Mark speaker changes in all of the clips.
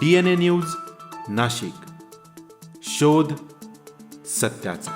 Speaker 1: D N A news Nashik. शोध सत्याचा.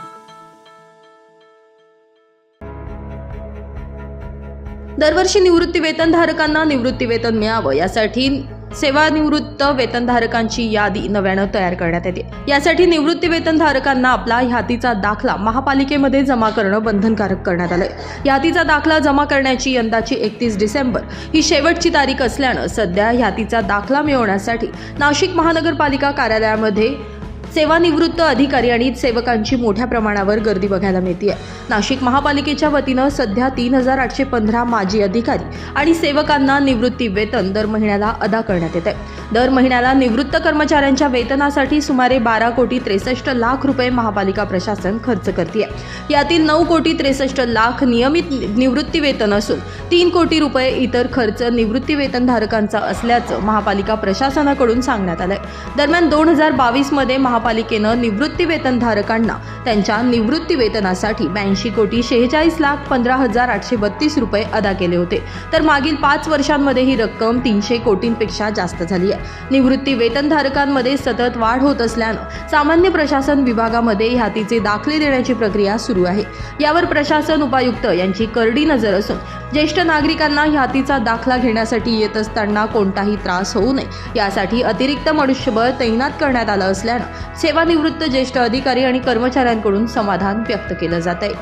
Speaker 2: दरवर्षी निवृत्ती वेतनधारकांना निवृत्ती वेतन मिळावं यासाठी सेवानिवृत्त वेतनधारकांची यादी नव्यानं तयार करण्यात येते. यासाठी निवृत्ती वेतनधारकांना आपला ह्यातीचा दाखला महापालिकेमध्ये जमा करणं बंधनकारक करण्यात आलंय. यादीचा दाखला जमा करण्याची यंदाची एकतीस डिसेंबर ही शेवटची तारीख असल्यानं सध्या ह्यातीचा दाखला मिळवण्यासाठी नाशिक महानगरपालिका कार्यालयामध्ये सेवानिवृत्त अधिकारी आणि सेवकांची मोठ्या प्रमाणावर गर्दी बघायला मिळते आहे नाशिक महापालिकेच्या वतीनं सध्या तीन हजार आठशे पंधरा माजी अधिकारी आणि सेवकांना निवृत्ती वेतन दर महिन्याला अदा करण्यात येत आहे दर महिन्याला निवृत्त कर्मचाऱ्यांच्या वेतनासाठी सुमारे बारा कोटी त्रेसष्ट लाख रुपये महापालिका प्रशासन खर्च करते यातील नऊ कोटी त्रेसष्ट लाख नियमित निवृत्ती वेतन असून तीन कोटी रुपये इतर खर्च निवृत्ती वेतनधारकांचा असल्याचं महापालिका प्रशासनाकडून सांगण्यात आलंय. दरम्यान दोन हजार बावीसमध्ये महा महापालिकेनं निवृत्तीवेतनधारकांना त्यांच्या निवृत्ती वेतनासाठी ब्याऐंशी कोटी शेहेचाळीस लाख पंधरा हजार आठशे बत्तीस रुपये अदा केले होते. तर मागील पाच वर्षांमध्ये ही रक्कम तीनशे कोटींपेक्षा जास्त झाली आहे. निवृत्ती वेतनधारकांमध्ये सतत वाढ होत असल्यानं सामान्य प्रशासन विभागामध्ये ह्यातीचे दाखले देण्याची प्रक्रिया सुरू आहे. यावर प्रशासन उपायुक्त यांची करडी नजर असून ज्येष्ठ नागरिकांना ह्यातीचा दाखला घेण्यासाठी येत असताना कोणताही त्रास होऊ नये. यासाठी अतिरिक्त मनुष्यबळ तैनात करण्यात आलं असल्यानं सेवानिवृत्त ज्येष्ठ अधिकारी आणि कर्मचाऱ्यांकडून समाधान व्यक्त केलं जात आहे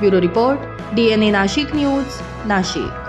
Speaker 2: bureau report DNA Nashik news Nashik.